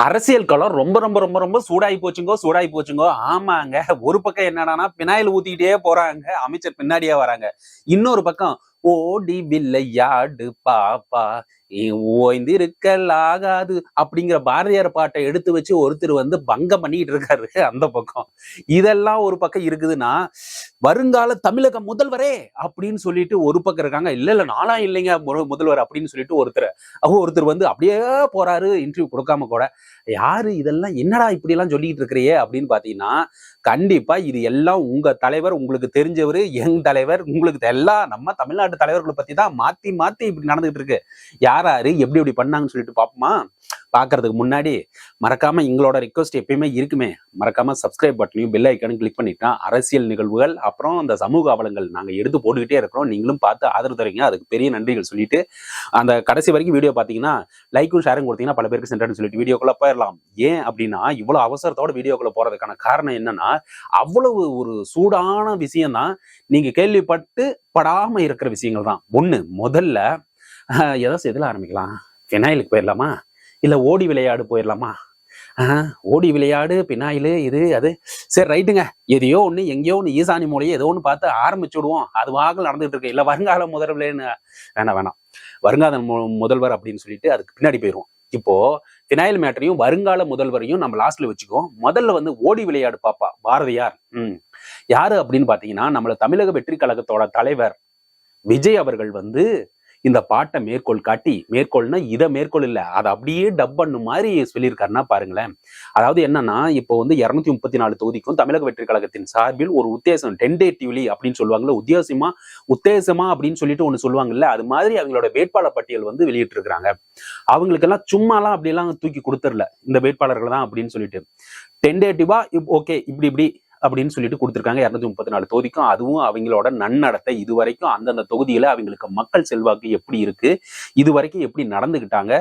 அரசியல் களம் ரொம்ப ரொம்ப ரொம்ப ரொம்ப சூடாகி போச்சுங்கோ சூடாகி போச்சுங்கோ. ஆமாங்க. ஒரு பக்கம் என்னடான்னா பினாயில் ஊத்திக்கிட்டே போறாங்க. அமைச்சர் பின்னாடியே வராங்க. இன்னொரு பக்கம் ஓடி வில்லையாடு பாப்பா. ஓய்ந்திருக்கலாகாது அப்படிங்கிற பாரதியார் பாட்டை எடுத்து வச்சு ஒருத்தர் வந்து பங்கம் பண்ணிட்டு இருக்காரு அந்த பக்கம். இதெல்லாம் ஒரு பக்கம் இருக்குதுன்னா வருங்கால தமிழக முதல்வரே அப்படின்னு சொல்லிட்டு ஒரு பக்கம் இருக்காங்க. இல்ல இல்ல நானா இல்லைங்க முதல்வர் அப்படின்னு சொல்லிட்டு ஒருத்தர். அவங்க ஒருத்தர் வந்து அப்படியே போறாரு இன்டர்வியூ கொடுக்காம கூட. யாரு இதெல்லாம் என்னடா இப்படி எல்லாம் சொல்லிட்டு இருக்கிறியே? அப்படின்னு பாத்தீங்கன்னா கண்டிப்பா இது எல்லாம் உங்க தலைவர் உங்களுக்கு தெரிஞ்சவர் எங் தலைவர் உங்களுக்கு எல்லாம் நம்ம தமிழ்நாட்டு தலைவர்களை பத்தி தான் மாத்தி மாத்தி இப்படி நடந்துகிட்டு இருக்கு. யாராரு எப்படி எப்படி பண்ணாங்கன்னு சொல்லிட்டு பார்ப்போமா பார்க்கறதுக்கு முன்னாடி மறக்காம எங்களோட ரிக்வஸ்ட் எப்பயுமே இருக்குமே. மறக்காம சப்ஸ்கிரைப் பட்டனையும் பெல் ஐக்கனும் கிளிக் பண்ணிட்டா அரசியல் நிகழ்வுகள் அப்புறம் அந்த சமூக அவலங்கள் நாங்கள் எடுத்து போட்டுக்கிட்டே இருக்கிறோம். நீங்களும் பார்த்து ஆதரவு தரீங்க அதுக்கு பெரிய நன்றிகள் சொல்லிட்டு அந்த கடைசி வரைக்கும் வீடியோ பார்த்தீங்கன்னா லைக்கும் ஷேரும் கொடுத்தீங்கன்னா பல பேருக்கு சென்டர்னு சொல்லிட்டு வீடியோக்குள்ள போயிடலாம் ஏன் அப்படின்னா இவ்வளோ அவசரத்தோட வீடியோக்குள்ள போறதுக்கான காரணம் என்னன்னா அவ்வளவு ஒரு சூடான விஷயம் தான் நீங்க கேள்விப்பட்டு படாம இருக்கிற விஷயங்கள் தான் ஒன்று முதல்ல ஆஹ், எதை எதில் ஆரம்பிக்கலாம். ஃபினாயிலுக்கு போயிடலாமா இல்லை ஓடி விளையாடு போயிடலாமா ஆஹ், ஓடி விளையாடு பினாயிலு இது அது. சரி ரைட்டுங்க. எதையோ ஒன்று எங்கேயோ ஒன்று ஈசானி மூலையோ ஏதோ ஒன்று பார்த்து ஆரம்பிச்சு விடுவோம். அது வாகல் நடந்துகிட்டு இருக்கு. இல்ல வருங்கால முதல்வர்னு வேணாம் வேணாம். வருங்கால மு- முதல்வர் அப்படின்னு சொல்லிட்டு அதுக்கு பின்னாடி போயிடுவோம். இப்போ பினாயில் மேட்டரையும் வருங்கால முதல்வரையும் நம்ம லாஸ்ட்ல வச்சுக்குவோம். முதல்ல வந்து ஓடி விளையாடு பாப்பா பாரதியார். ம். யாரு அப்படின்னு பாத்தீங்கன்னா நம்மள தமிழக வெற்றி கழகத்தோட தலைவர் விஜய் அவர்கள் வந்து இந்த பாட்டை மேற்கோள் காட்டி மேற்கோள்னா இதை மேற்கோள் இல்ல அதை அப்படியே டப் பண்ணு மாதிரி சொல்லியிருக்காருன்னா பாருங்களேன். அதாவது என்னன்னா இப்போ வந்து இருநூத்தி முப்பத்தி நாலு தொகுதிக்கும் தமிழக வெற்றி கழகத்தின் சார்பில் ஒரு உத்தேசம் டென்டேட்டிவ்லி அப்படின்னு சொல்லுவாங்கல்ல உத்தியாசமா உத்தேசமா அப்படின்னு சொல்லிட்டு ஒண்ணு சொல்லுவாங்கல்ல அது மாதிரி அவங்களோட வேட்பாளர் பட்டியல் வந்து வெளியிட்டு இருக்காங்க அவங்களுக்கெல்லாம் சும்மாலாம் அப்படியெல்லாம் தூக்கி கொடுத்துடல இந்த வேட்பாளர்கள் தான் அப்படின்னு சொல்லிட்டு. டென்டேட்டிவா ஓகே இப்படி இப்படி அப்படின்னு சொல்லிட்டு கொடுத்துருக்காங்க. இரநூத்தி முப்பத்தி நாலு தொகுதிக்கும் அதுவும் அவங்களோட நன்னடத்தை இது வரைக்கும் அந்தந்த தொகுதியில அவங்களுக்கு மக்கள் செல்வாக்கு எப்படி இருக்கு இது வரைக்கும் எப்படி நடந்துகிட்டாங்க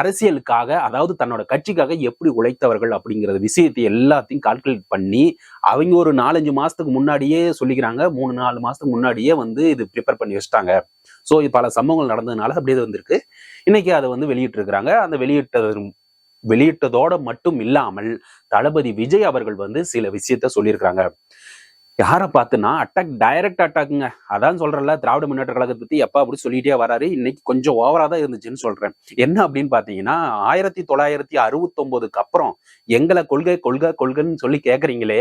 அரசியலுக்காக அதாவது தன்னோட கட்சிக்காக எப்படி உழைத்தவர்கள் அப்படிங்கிற விஷயத்தை எல்லாத்தையும் கால்குலேட் பண்ணி அவங்க ஒரு நாலஞ்சு மாசத்துக்கு முன்னாடியே சொல்லிக்கிறாங்க. மூணு நாலு மாசத்துக்கு முன்னாடியே வந்து இது ப்ரிப்பேர் பண்ணி வச்சுட்டாங்க. ஸோ இது பல சம்பவங்கள் நடந்ததுனால அப்படியே வந்திருக்கு. இன்னைக்கு அதை வந்து வெளியிட்டிருக்கிறாங்க. அந்த வெளியிட்ட வெளியிட்டதோட மட்டும் இல்லாமல் தளபதி விஜய் அவர்கள் வந்து சில விஷயத்த சொல்லியிருக்கிறாங்க. யாரை பார்த்துன்னா அட்டாக் டைரக்ட் அட்டாக்குங்க அதான் சொல்றேன்ல திராவிட முன்னேற்ற கழகத்தை பத்தி எப்ப அப்படி சொல்லிட்டே வராரு. இன்னைக்கு கொஞ்சம் ஓவரா தான் இருந்துச்சுன்னு சொல்றேன். என்ன அப்படின்னு பாத்தீங்கன்னா ஆயிரத்தி தொள்ளாயிரத்தி அறுபத்தொன்பதுக்கு அப்புறம் எங்களை கொள்கை கொள்கை கொள்கைன்னு சொல்லி கேக்குறீங்களே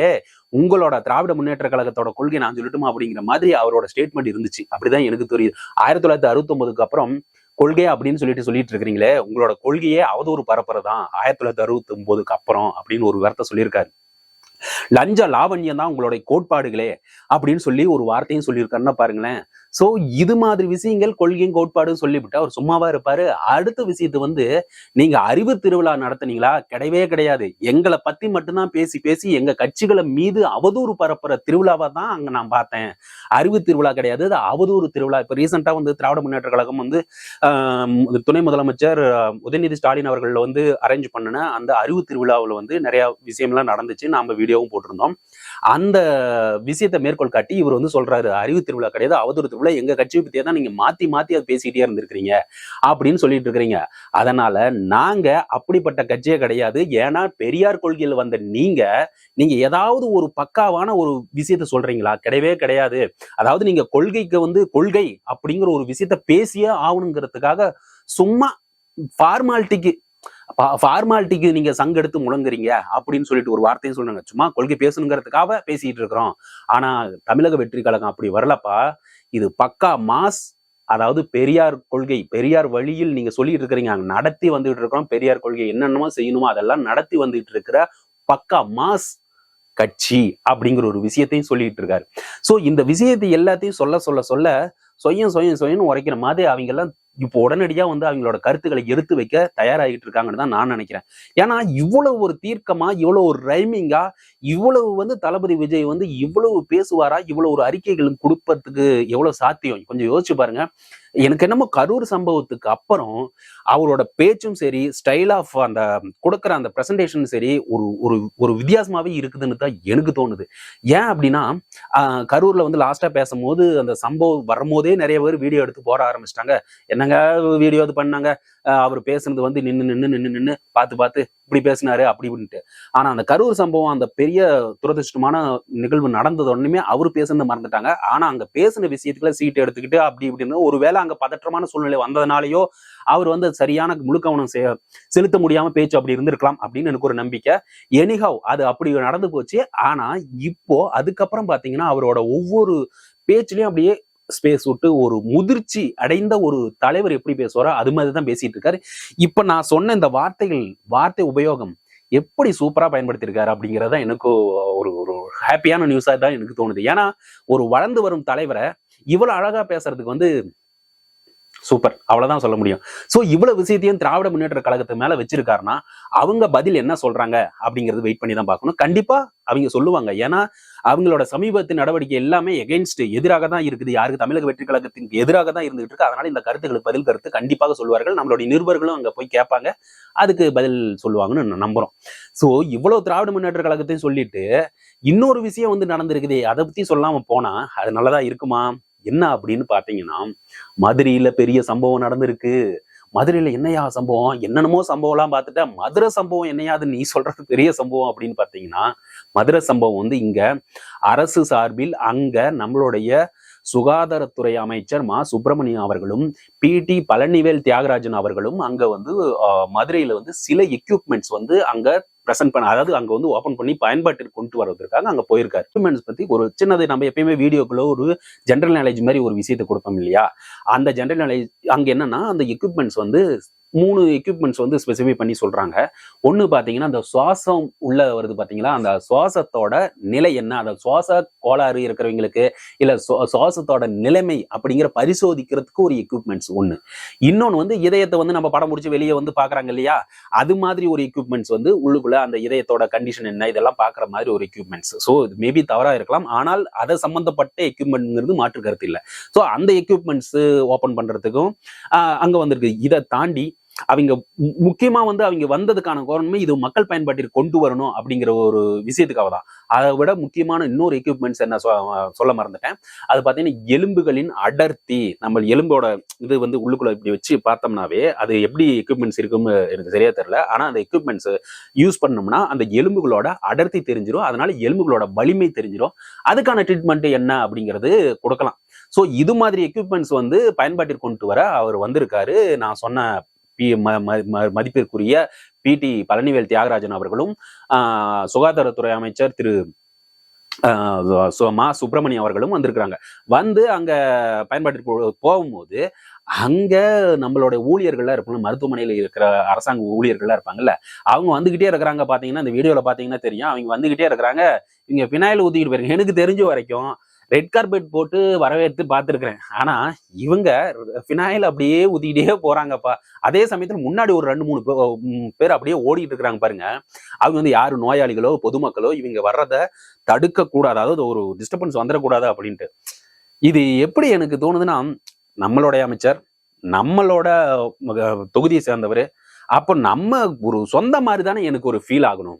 உங்களோட திராவிட முன்னேற்ற கழகத்தோட கொள்கை நான் சொல்லட்டுமா அப்படிங்கிற மாதிரி அவரோட ஸ்டேட்மெண்ட் இருந்துச்சு. அப்படிதான் எனக்கு தெரியுது. ஆயிரத்தி தொள்ளாயிரத்தி அறுபத்தொன்பதுக்கு அப்புறம் கொள்கை அப்படின்னு சொல்லிட்டு சொல்லிட்டு இருக்கிறீங்களே உங்களோட கொள்கையே அவதூறு பரப்புறதான் ஆயிரத்தி தொள்ளாயிரத்தி அறுபத்தி ஒன்பதுக்கு அப்புறம் அப்படின்னு ஒரு வார்த்தை சொல்லியிருக்காரு. லஞ்ச லாவண்யம் தான் உங்களுடைய கோட்பாடுகளே அப்படின்னு சொல்லி ஒரு வார்த்தையும் சொல்லியிருக்காருன்னா பாருங்களேன். ஸோ இது மாதிரி விஷயங்கள் கொள்கையும் கோட்பாடும் சொல்லிவிட்டு அவர் சும்மாவா இருப்பாரு. அடுத்த விஷயத்து வந்து நீங்க அறிவு திருவிழா நடத்துனீங்களா? கிடையவே கிடையாது. எங்களை பத்தி மட்டும்தான் பேசி பேசி எங்க கட்சிகளை மீது அவதூறு பரப்புற திருவிழாவா தான் அங்க நான் பார்த்தேன். அறிவு திருவிழா கிடையாது. அது அவதூறு திருவிழா. இப்போ ரீசெண்டா வந்து திராவிட முன்னேற்ற கழகம் வந்து ஆஹ் துணை முதலமைச்சர் உதயநிதி ஸ்டாலின் அவர்கள் வந்து அரேஞ்ச் பண்ணின அந்த அறிவு திருவிழாவில் வந்து நிறைய விஷயம்லாம் நடந்துச்சு. நாம வீடியோவும் போட்டிருந்தோம். அந்த விஷயத்தை மேற்கோள் காட்டி இவர் வந்து சொல்றாரு அறிவு திருவிழா கிடையாது அவதூறு திருவிழா. எங்க கட்சியை பத்தியே தான் நீங்க மாத்தி மாத்தி அதை பேசிக்கிட்டே இருந்திருக்கிறீங்க. அப்படின்னு சொல்லிட்டு இருக்கிறீங்க. அதனால நாங்க அப்படிப்பட்ட கட்சியே கிடையாது. ஏன்னா பெரியார் கொள்கையில் வந்த நீங்க நீங்க ஏதாவது ஒரு பக்காவான ஒரு விஷயத்த சொல்றீங்களா? கிடையவே கிடையாது. அதாவது நீங்க கொள்கைக்கு வந்து கொள்கை அப்படிங்கிற ஒரு விஷயத்த பேசியே ஆகணுங்கிறதுக்காக சும்மா ஃபார்மாலிட்டிக்கு ஃபார்மாலிட்டிக்கு நீங்க சங்க எடுத்து முழங்குறீங்க அப்படின்னு சொல்லிட்டு ஒரு வார்த்தையும் சொல்லுங்க. சும்மா கொள்கை பேசணுங்கிறதுக்காக பேசிட்டு இருக்கிறோம். ஆனா தமிழக வெற்றி கழகம் அப்படி வரலப்பா. இது பக்கா மாஸ் அதாவது பெரியார் கொள்கை பெரியார் வழியில் நீங்க சொல்லிட்டு இருக்கிறீங்க. அங்க நடத்தி வந்துட்டு இருக்கிறோம். பெரியார் கொள்கை என்னென்னமோ செய்யணுமோ அதெல்லாம் நடத்தி வந்துட்டு இருக்கிற பக்கா மாஸ் கட்சி அப்படிங்கிற ஒரு விஷயத்தையும் சொல்லிட்டு இருக்காரு. சோ இந்த விஷயத்தை எல்லாத்தையும் சொல்ல சொல்ல சொல்ல சொயம் சொயம் சொயன்னு உரைக்கிற மாதிரி அவங்க எல்லாம் இப்போ உடனடியா வந்து அவங்களோட கருத்துக்களை எடுத்து வைக்க தயாராகிட்டு இருக்காங்கன்னு தான் நான் நினைக்கிறேன். ஏன்னா இவ்வளவு ஒரு தீர்க்கமா இவ்வளவு ஒரு ரைமிங்கா இவ்வளவு வந்து தளபதி விஜய் வந்து இவ்வளவு பேசுவாரா இவ்வளவு ஒரு அறிக்கைகளும் கொடுப்பதுக்கு எவ்வளவு சாத்தியம்? கொஞ்சம் யோசிச்சு பாருங்க. எனக்கு என்னமோ கரூர் சம்பவத்துக்கு அப்புறம் அவரோட பேச்சும் சரி ஸ்டைல் ஆஃப் அந்த கொடுக்குற அந்த பிரசன்டேஷன் சரி ஒரு ஒரு ஒரு வித்தியாசமாவே இருக்குதுன்னு தான் எனக்கு தோணுது. ஏன் அப்படின்னா கரூரில் கரூர்ல வந்து லாஸ்டா பேசும்போது அந்த சம்பவம் வரும்போதே நிறைய பேர் வீடியோ எடுத்து போட ஆரம்பிச்சிட்டாங்க. என்னங்க வீடியோ இது பண்ணாங்க? அவர் பேசுனது வந்து நின்று நின்று நின்று நின்று பார்த்து பார்த்து இப்படி பேசினாரு அப்படி இப்படின்ட்டு. ஆனா அந்த கரூர் சம்பவம் அந்த பெரிய துரதிருஷ்டமான நிகழ்வு நடந்தது அவர் பேசுனது மறந்துட்டாங்க. ஆனா அங்க பேசின விஷயத்துக்குள்ள சீட் எடுத்துக்கிட்டு அப்படி இப்படின்னு ஒருவேளை அங்க பதற்றமான சூழ்நிலை வந்ததுனாலயோ அவர் வந்து சரியான முழுக்கவனம் செ- செலுத்த முடியாம பேச்சு அப்படி இருந்திருக்கலாம் அப்படின்னு எனக்கு ஒரு நம்பிக்கை. எனிஹவ் அது அப்படி நடந்து போச்சு. ஆனா இப்போ அதுக்கப்புறம் பாத்தீங்கன்னா அவரோட ஒவ்வொரு பேச்சுலயும் அப்படியே ஸ்பேஸ் விட்டு ஒரு முதிர்ச்சி அடைந்த ஒரு தலைவர் எப்படி பேசுவாரோ அது மாதிரி தான் பேசிட்டு இருக்காரு. இப்ப நான் சொன்ன இந்த வார்த்தைகள் வார்த்தை உபயோகம் எப்படி சூப்பரா பயன்படுத்தியிருக்காரு அப்படிங்கறத எனக்கு ஒரு ஒரு ஹாப்பியான நியூஸா தான் எனக்கு தோணுது. ஏன்னா ஒரு வளர்ந்து வரும் தலைவரை இவ்வளவு அழகா பேசுறதுக்கு வந்து சூப்பர் அவ்வளவுதான் சொல்ல முடியும். சோ இவ்வளவு விஷயத்தையும் திராவிட முன்னேற்ற கழகத்து மேல வச்சிருக்காருன்னா அவங்க பதில் என்ன சொல்றாங்க அப்படிங்கறது வெயிட் பண்ணி தான் பார்க்கணும். கண்டிப்பா அவங்க சொல்லுவாங்க. ஏன்னா அவங்களோட சமீபத்து நடவடிக்கை எல்லாமே எகெயின்ஸ்ட் எதிராக தான் இருக்குது. யாருக்கு தமிழக வெற்றி கழகத்திற்கு எதிராக தான் இருந்துகிட்டு இருக்கு. அதனால இந்த கருத்துக்களுக்கு பதில் கருத்து கண்டிப்பாக சொல்வார்கள். நம்மளுடைய நிருபர்களும் அங்க போய் கேட்பாங்க. அதுக்கு பதில் சொல்லுவாங்கன்னு நம்புறோம். சோ இவ்வளவு திராவிட முன்னேற்ற கழகத்தையும் சொல்லிட்டு இன்னொரு விஷயம் வந்து நடந்திருக்குதே. அதை பத்தி சொல்லாம போனா அது நல்லதா இருக்குமா? என்ன அப்படின்னு பாத்தீங்கன்னா மதுரையில பெரிய சம்பவம் நடந்திருக்கு. மதுரையில என்னையா சம்பவம்? என்னென்னமோ சம்பவம்லாம் பார்த்துட்டா மதுரை சம்பவம் என்னையாது நீ சொல்றது பெரிய சம்பவம் அப்படின்னு பார்த்தீங்கன்னா மதுரை சம்பவம் வந்து இங்க அரசு சார்பில் அங்க நம்மளுடைய சுகாதாரத்துறை அமைச்சர் மா. சுப்பிரமணியம் அவர்களும் பி. டி. பழனிவேல் தியாகராஜன் அவர்களும் அங்க வந்து மதுரையில வந்து சில எக்யூப்மெண்ட்ஸ் வந்து அங்க பிரசன்ட் பண்ண அதாவது அங்க வந்து ஓபன் பண்ணி பயன்பாட்டிற்கு கொண்டு வரதுக்காக அங்க போயிருக்காரு. எக்யூப்மெண்ட்ஸ் பத்தி ஒரு சின்னது நம்ம எப்பயுமே வீடியோக்குள்ள ஒரு ஜென்ரல் நாலேஜ் மாதிரி ஒரு விஷயத்தை கொடுப்போம் இல்லையா? அந்த ஜென்ரல் நாலேஜ் அங்க என்னன்னா அந்த எக்யூப்மெண்ட்ஸ் வந்து மூணு எக்யூப்மெண்ட்ஸ் வந்து ஸ்பெசிஃபை பண்ணி சொல்றாங்க. ஒன்று பார்த்தீங்கன்னா அந்த சுவாசம் உள்ள வருது பார்த்தீங்களா அந்த சுவாசத்தோட நிலை என்ன? அந்த சுவாச கோளாறு இருக்கிறவங்களுக்கு இல்லை சுவா- சுவாசத்தோட நிலைமை அப்படிங்கிற பரிசோதிக்கிறதுக்கு ஒரு எக்யூப்மெண்ட்ஸ் ஒன்று இன்னொன்று வந்து இதயத்தை வந்து நம்ம படம் முடிச்சு வெளியே வந்து பார்க்குறாங்க இல்லையா? அது மாதிரி ஒரு எக்யூப்மெண்ட்ஸ் வந்து உள்ளுக்குள்ள அந்த இதயத்தோட கண்டிஷன் என்ன? இதெல்லாம் பார்க்குற மாதிரி ஒரு எக்யூப்மெண்ட்ஸ் ஸோ இது மேபி தவறாக இருக்கலாம். ஆனால் அதை சம்மந்தப்பட்ட எக்யூப்மெண்ட்ங்கிறது மாற்று கருத்து இல்லை. ஸோ அந்த எக்யூப்மெண்ட்ஸ் ஓப்பன் பண்ணுறதுக்கும் அங்கே வந்திருக்கு. இதை தாண்டி அவங்க மு- முக்கியமா வந்து அவங்க வந்ததுக்கான காரணமே இது மக்கள் பயன்பாட்டிற்கு கொண்டு வரணும் அப்படிங்கிற ஒரு விஷயத்துக்காக தான். அதை விட முக்கியமான இன்னொரு எக்யூப்மெண்ட்ஸ் என்ன சொ- சொல்ல மறந்துட்டேன். அது பார்த்தீங்கன்னா எலும்புகளின் அடர்த்தி. நம்ம எலும்போட இது வந்து உள்ளுக்குள்ள இப்படி வச்சு பார்த்தோம்னாவே அது எப்படி எக்யூப்மெண்ட்ஸ் இருக்குன்னு எனக்கு சரியா தெரியல. ஆனா அந்த எக்யூப்மெண்ட்ஸ் யூஸ் பண்ணோம்னா அந்த எலும்புகளோட அடர்த்தி தெரிஞ்சிடும் அதனால எலும்புகளோட வலிமை தெரிஞ்சிடும் அதுக்கான ட்ரீட்மெண்ட் என்ன அப்படிங்கிறது கொடுக்கலாம். ஸோ இது மாதிரி எக்யூப்மெண்ட்ஸ் வந்து பயன்பாட்டிற்கு கொண்டு வர அவர் வந்திருக்காரு. நான் சொன்ன பி ம- ம- ம- மதிப்பிற்குரிய பிடி பழனிவேல் தியாகராஜன் அவர்களும் சுகாதாரத்துறை அமைச்சர் திரு சு- மா சுப்பிரமணியம் அவர்களும் வந்திருக்கிறாங்க. வந்து அங்க பயன்பாட்டிற்கு போகும்போது அங்க நம்மளோட ஊழியர்கள்லாம் இருப்பாங்க. மருத்துவமனையில் இருக்கிற அரசாங்க ஊழியர்கள்லாம் இருப்பாங்கல்ல. அவங்க வந்துகிட்டே இருக்கிறாங்க. பாத்தீங்கன்னா இந்த வீடியோல பாத்தீங்கன்னா தெரியும். அவங்க வந்துகிட்டே இருக்கிறாங்க. இவங்க பினாயில் ஊத்திக்கிட்டு போயிருங்க எனக்கு தெரிஞ்ச வரைக்கும் ரெட் கார்பெட் போட்டு வரவேற்று பார்த்துருக்குறேன். ஆனா இவங்க ஃபினாயில் அப்படியே ஊத்திக்கிட்டே போறாங்கப்பா. அதே சமயத்துல முன்னாடி ஒரு ரெண்டு மூணு பேர் அப்படியே ஓடிட்டு இருக்கிறாங்க பாருங்க. அவங்க வந்து யாரு? நோயாளிகளோ பொதுமக்களோ இவங்க வர்றத தடுக்க கூடாது அதாவது ஒரு டிஸ்டர்பன்ஸ் வந்துடக்கூடாது அப்படின்ட்டு. இது எப்படி எனக்கு தோணுதுன்னா நம்மளுடைய அமைச்சர் நம்மளோட தொகுதியை சேர்ந்தவர் அப்போ நம்ம ஒரு சொந்த மாதிரி தானே எனக்கு ஒரு ஃபீல் ஆகணும்.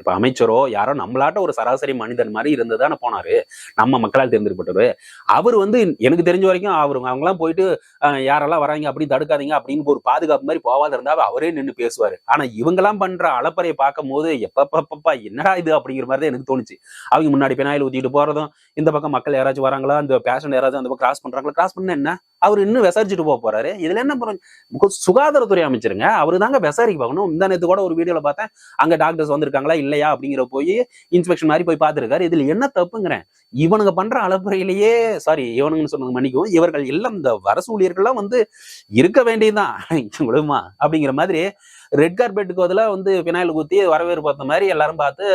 இப்ப அமைச்சரோ யாரோ நம்மளாட்ட ஒரு சராசரி மனிதன் மாதிரி இருந்து தானே போனாரு. நம்ம மக்களால் தேர்ந்தெடுப்பட்டவர் அவர் வந்து எனக்கு தெரிஞ்ச வரைக்கும் அவர் அவங்கலாம் போயிட்டு அஹ், யாரெல்லாம் வராங்க அப்படி தடுக்காதீங்க அப்படின்னு ஒரு பாதுகாப்பு மாதிரி போவாத இருந்தா அவரே நின்று பேசுவாரு. ஆனா இவங்கெல்லாம் பண்ற அளப்பறையை பார்க்கும் போது எப்பப்பப்பா என்னடா இது அப்படிங்கிற மாதிரி தான் எனக்கு தோணுச்சு. அவங்க முன்னாடி பெனாயில் ஊத்திட்டு போறதும் இந்த பக்கம் மக்கள் யாராச்சும் வராங்களா இந்த பேஷன் யாராச்சும் அந்த பக்கம் கிராஸ் பண்றாங்களா கிராஸ் பண்ண என்ன? அவர் இன்னும் விசாரிச்சுட்டு போக போறாரு. இதுல என்ன புரிஞ்சு- சுகாதாரத்துறை அமைச்சருங்க அவரு தாங்க விசாரிக்க பார்க்கணும். இந்த நேற்று கூட ஒரு வீடியோல பார்த்தேன் அங்க டாக்டர்ஸ் வந்திருக்காங்களா இல்லையா அப்படிங்கிற போய் இன்ஸ்பெக்ஷன் மாதிரி போய் பார்த்துருக்காரு. இதுல என்ன தப்புங்கிறேன். இவனுங்க பண்ற அளப்புறையிலேயே சாரி இவனுங்கன்னு சொன்னது மன்னிக்கும் இவர்கள் எல்லாம் இந்த அரசு ஊழியர்கள்லாம் வந்து இருக்க வேண்டியதுதான். விடுமா அப்படிங்கிற மாதிரி ரெட் கார்பெட்டுக்கு அதில் வந்து பினாயில் ஊத்தி வரவேற்பு பார்த்த மாதிரி எல்லாரும் பார்த்து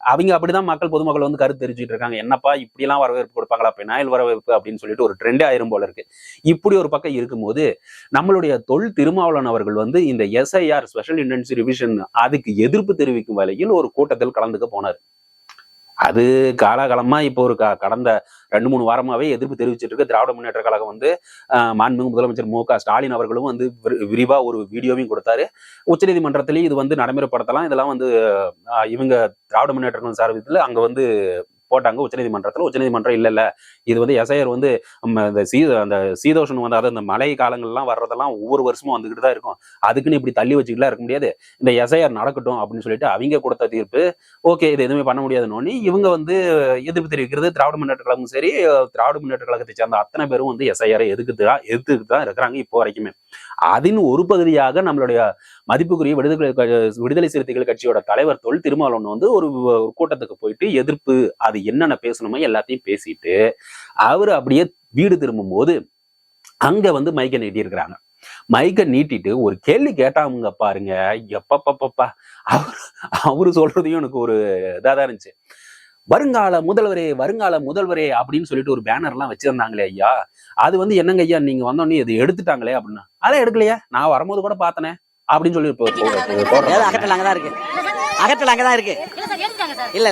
அவங்க அப்படிதான் மக்கள் பொதுமக்கள் வந்து கருத்து தெரிஞ்சுட்டு இருக்காங்க. என்னப்பா இப்படிலாம் வரவேற்பு கொடுப்பாங்களா? பினாயில் வரவேற்பு அப்படின்னு சொல்லிட்டு ஒரு ட்ரெண்டே ஆயிரும் போல இருக்கு. இப்படி ஒரு பக்கம் இருக்கும்போது நம்மளுடைய தொல் திருமாவளவன் அவர்கள் வந்து இந்த எஸ்ஐஆர் ஸ்பெஷல் இன்டென்சி ரிவிஷன் அதுக்கு எதிர்ப்பு தெரிவிக்கும் வகையில் ஒரு கூட்டத்தில் கலந்துக்க போனார். அது காலாகாலமா இப்போ ஒரு க- கடந்த ரெண்டு மூணு வாரமாகவே எதிர்ப்பு தெரிவிச்சிட்டு இருக்கு. திராவிட முன்னேற்ற கழகம் வந்து மாண்புமிகு முதலமைச்சர் மு க ஸ்டாலின் அவர்களும் வந்து விரிவாக ஒரு வீடியோவையும் கொடுத்தாரு. உச்சநீதிமன்றத்திலையும் இது வந்து நடைமுறைப்படுத்தலாம். இதெல்லாம் வந்து இவங்க திராவிட முன்னேற்ற கழகம் சார்பில் வந்து போட்டாங்க. உச்சநீதிமன்றத்துல உச்சநீதிமன்றம் இல்ல இல்ல இது வந்து எஸ்ஐஆர் வந்து நம்ம இந்த சீ அந்த சீதோஷன் வந்து அதாவது இந்த மழை காலங்கள்லாம் வர்றதெல்லாம் ஒவ்வொரு வருஷமும் வந்துகிட்டு தான் இருக்கும். அதுக்குன்னு இப்படி தள்ளி வச்சுக்கிட்டுலாம் இருக்க முடியாது. இந்த எஸ்ஐஆர் நடக்கட்டும் அப்படின்னு சொல்லிட்டு அவங்க கொடுத்த தீர்ப்பு ஓகே இது எதுவுமே பண்ண முடியாதுன்னு இவங்க வந்து எதிர்ப்பு தெரிவிக்கிறது திராவிட முன்னேற்ற கழகம் சரி திராவிட முன்னேற்ற கழகத்தை சேர்ந்த அத்தனை பேரும் வந்து எஸ்ஐஆர் எதுக்கு தான் எதிர்த்து தான் இருக்கிறாங்க இப்போ வரைக்குமே. அதன் ஒரு பகுதியாக நம்மளுடைய மதிப்புக்குரிய விடுதலை க- விடுதலை சிறுத்தைகள் கட்சியோட தலைவர் தொல் திருமாவளவன் வந்து ஒரு ஒரு கூட்டத்துக்கு போயிட்டு எதிர்ப்பு அது என்னென்ன பேசணுமோ எல்லாத்தையும் பேசிட்டு அவர் அப்படியே வீடு திரும்பும் போது அங்க வந்து மைக்கை நீட்டி இருக்கிறாங்க மைக்கை நீட்டிட்டு ஒரு கேள்வி கேட்டாங்க பாருங்க. எப்பப்பப்பப்பா? அவர் அவரு சொல்றதையும் எனக்கு ஒரு இதாதான் இருந்துச்சு. வருங்கால முதல்வரே வருங்கால முதல்வரே அப்படின்னு சொல்லிட்டு ஒரு பேனர் எல்லாம் வச்சிருந்தாங்களே ஐயா அது வந்து என்னங்க ஐயா நீங்க வந்தோடனே இது எடுத்துட்டாங்களே அப்படின்னா அதெல்லாம் எடுக்கலையா நான் வரும்போது கூட பார்த்தனே அப்படின்னு சொல்லி இப்போ. அகற்றல் அங்கதான் இருக்கு அகற்றல் அங்கதான் இருக்கு இல்ல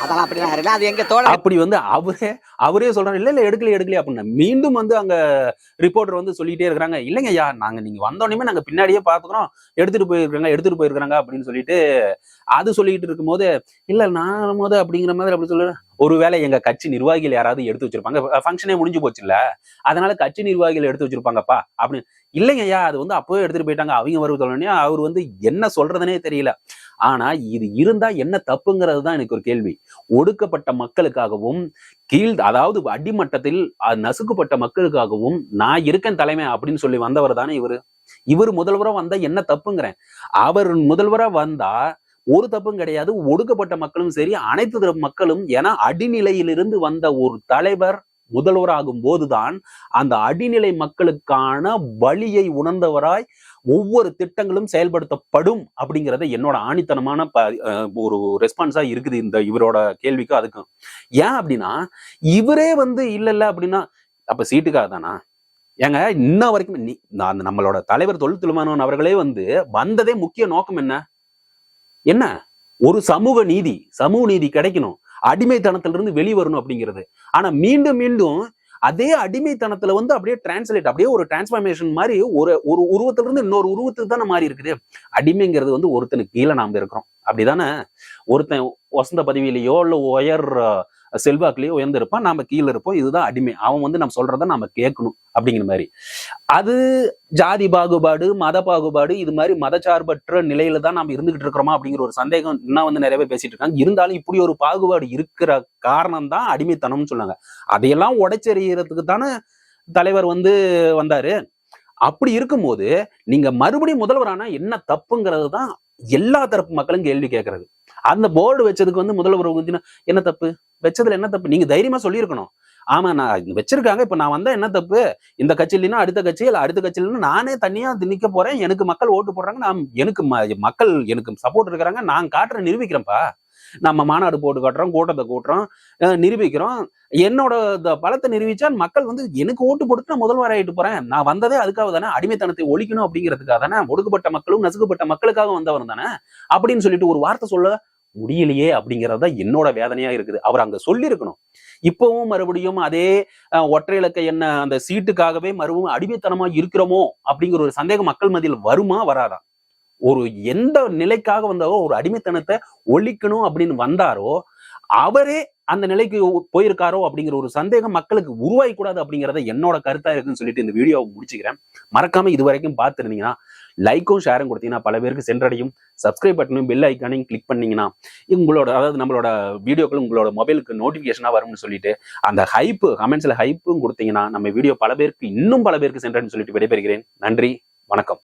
அதெல்லாம் அப்படி தான் இருக்கு அது எங்க தோழ அப்படி வந்து அவரே அவரே சொல்றாரு இல்ல இல்ல எடுக்கல எடுக்கல அப்படின்னு. மீண்டும் வந்து அங்க ரிப்போர்ட்டர் வந்து சொல்லிட்டே இருக்கிறாங்க. இல்லைங்க ஐயா நாங்க நீங்க வந்தோடனே நாங்க பின்னாடியே பாத்துக்கிறோம் எடுத்துட்டு போயிருக்காங்க எடுத்துட்டு போயிருக்காங்க அப்படின்னு சொல்லிட்டு அது சொல்லிட்டு இருக்கும்போது இல்ல நான் போது அப்படிங்கிற மாதிரி அப்படி சொல்ல ஒருவேளை எங்க கட்சி நிர்வாகிகள் யாராவது எடுத்து வச்சிருப்பாங்க. ஃபங்க்ஷனே முடிஞ்சு போச்சு இல்ல அதனால கட்சி நிர்வாகிகள் எடுத்து வச்சிருப்பாங்கப்பா அப்படின்னு. இல்லைங்க ஐயா அது வந்து அப்பவே எடுத்துட்டு போயிட்டாங்க. அவங்க வருவது அவர் வந்து என்ன சொல்றதுனே தெரியல. ஆனா இது இருந்தா என்ன தப்புங்கிறது தான் எனக்கு ஒரு கேள்வி. ஒடுக்கப்பட்ட மக்களுக்காகவும் கீழ் அதாவது அடிமட்டத்தில் நசுக்கப்பட்ட மக்களுக்காகவும் நான் இருக்கேன் தலைமை அப்படின்னு சொல்லி வந்தவர் தானே இவர். இவர் முதல்வரா வந்தா என்ன தப்புங்கிறேன். அவர் முதல்வரா வந்தா ஒரு தப்பும் கிடையாது. ஒடுக்கப்பட்ட மக்களும் சரி அனைத்து தரப்பு மக்களும் என அடிநிலையிலிருந்து வந்த ஒரு தலைவர் முதல்வராகும் போதுதான் அந்த அடிநிலை மக்களுக்கான வழியை உணர்ந்தவராய் ஒவ்வொரு திட்டங்களும் செயல்படுத்தப்படும் அப்படிங்கறத என்னோட ஆணித்தனமான ஒரு ரெஸ்பான்ஸா இருக்குது இந்த இவரோட கேள்விக்கும் அதுக்கும். ஏன் அப்படின்னா இவரே வந்து இல்லை இல்லை அப்படின்னா அப்ப சீட்டுக்காக தானா? ஏங்க இன்ன வரைக்கும் நீ- நான் அந்த நம்மளோட தலைவர் தொழில் திருமானவன் அவர்களே வந்து வந்ததே முக்கிய நோக்கம் என்ன? என்ன? ஒரு சமூக நீதி சமூக நீதி கிடைக்கணும். அடிமைத்தனத்திலிருந்து வெளிவரணும் அப்படிங்கிறது. ஆனா மீண்டும் மீண்டும் அதே அடிமைத்தனத்துல வந்து அப்படியே டிரான்ஸ்லேட் அப்படியே ஒரு டிரான்ஸ்ஃபர்மேஷன் மாதிரி ஒரு ஒரு உருவத்துல இருந்து இன்னொரு உருவத்துக்கு தானே மாறி இருக்குது. அடிமைங்கிறது வந்து ஒருத்தனுக்கு கீழே நாம இருக்கிறோம். அப்படிதானே? ஒருத்தன் வசந்த பதவியிலேயோ இல்ல உயர் செல்வாக்குலயோ உயர்ந்திருப்பான். நாம கீழே இருப்போம். இதுதான் அடிமை. அவன் வந்து நம்ம சொல்றத நாம கேட்கணும் அப்படிங்கிற மாதிரி. அது ஜாதி பாகுபாடு மத பாகுபாடு இது மாதிரி மதச்சார்பற்ற நிலையில தான் நாம இருந்துகிட்டு இருக்கிறோமா அப்படிங்கிற ஒரு சந்தேகம் இன்னும் வந்து நிறைய பேர் பேசிட்டு இருக்காங்க. இருந்தாலும் இப்படி ஒரு பாகுபாடு இருக்கிற காரணம் தான் அடிமைத்தனம்னு சொன்னாங்க. அதையெல்லாம் உடைச்செறியறதுக்கு தானே தலைவர் வந்து வந்தாரு. அப்படி இருக்கும்போது நீங்க மறுபடியும் முதல்வரானா என்ன தப்புங்கிறது தான் எல்லா தரப்பு மக்களும் கேள்வி கேட்கறது. அந்த போர்டு வச்சதுக்கு வந்து முதல்வர் வந்து என்ன தப்பு? வச்சதுல என்ன தப்பு? நீங்க தைரியமா சொல்லியிருக்கணும். ஆமா நான் வச்சிருக்காங்க. இப்ப நான் வந்தா என்ன தப்பு? இந்த கட்சி இல்லைன்னா அடுத்த கட்சி இல்ல அடுத்த கட்சி இல்லைன்னா நானே தனியா நிக்க போறேன். எனக்கு மக்கள் ஓட்டு போடுறாங்க. நான் எனக்கு ம- மக்கள் எனக்கு சப்போர்ட் இருக்கிறாங்க. நான் காட்டுற நிரூபிக்கிறேன்ப்பா. நம்ம மாநாடு போட்டு காட்டுறோம் கூட்டத்தை கூட்டுறோம் நிரூபிக்கிறோம். என்னோட பலத்தை நிரூபிச்சா மக்கள் வந்து எனக்கு ஓட்டு போட்டு நான் முதல்வர் ஆயிட்டு போறேன். நான் வந்ததே அதுக்காக தானே அடிமைத்தனத்தை ஒழிக்கணும் அப்படிங்கிறதுக்காக தானே ஒடுக்கப்பட்ட மக்களும் நசுக்கப்பட்ட மக்களுக்காக வந்தவர் தானே அப்படின்னு சொல்லிட்டு ஒரு வார்த்தை சொல்ல முடியலையே அப்படிங்கிறது தான் என்னோட வேதனையா இருக்குது. அவர் அங்க சொல்லியிருக்கணும். இப்பவும் மறுபடியும் அதே ஒற்றை இலக்க என்ன அந்த சீட்டுக்காகவே மறுபடியும் அடிமைத்தனமா இருக்கிறோமோ அப்படிங்கிற ஒரு சந்தேகம் மக்கள் மத்தியில் வருமா வராதா? ஒரு எந்த நிலைக்காக வந்தாரோ ஒரு அடிமைத்தனத்தை ஒழிக்கணும் அப்படின்னு வந்தாரோ அவரே அந்த நிலைக்கு போயிருக்காரோ அப்படிங்கிற ஒரு சந்தேகம் மக்களுக்கு உருவாகி கூடாது அப்படிங்கறத என்னோட கருத்தா இருக்குன்னு சொல்லிட்டு இந்த வீடியோவை முடிச்சுக்கிறேன். மறக்காம இது வரைக்கும் பார்த்துருந்தீங்கன்னா லைக்கும் ஷேரும் கொடுத்தீங்கன்னா பல பேருக்கு சென்றடையும். சப்ஸ்கிரைப் பட்டனும் பெல் ஐக்கானையும் கிளிக் பண்ணீங்கன்னா உங்களோட அதாவது நம்மளோட வீடியோக்கள் உங்களோட மொபைலுக்கு நோட்டிஃபிகேஷனாக வரும்னு சொல்லிட்டு அந்த ஹைப்பு கமெண்ட்ஸ்ல ஹைப்பும் கொடுத்தீங்கன்னா நம்ம வீடியோ பல பேருக்கு இன்னும் பல பேருக்கு சென்றடைன்னு சொல்லிட்டு விடைபெறுகிறேன். நன்றி வணக்கம்.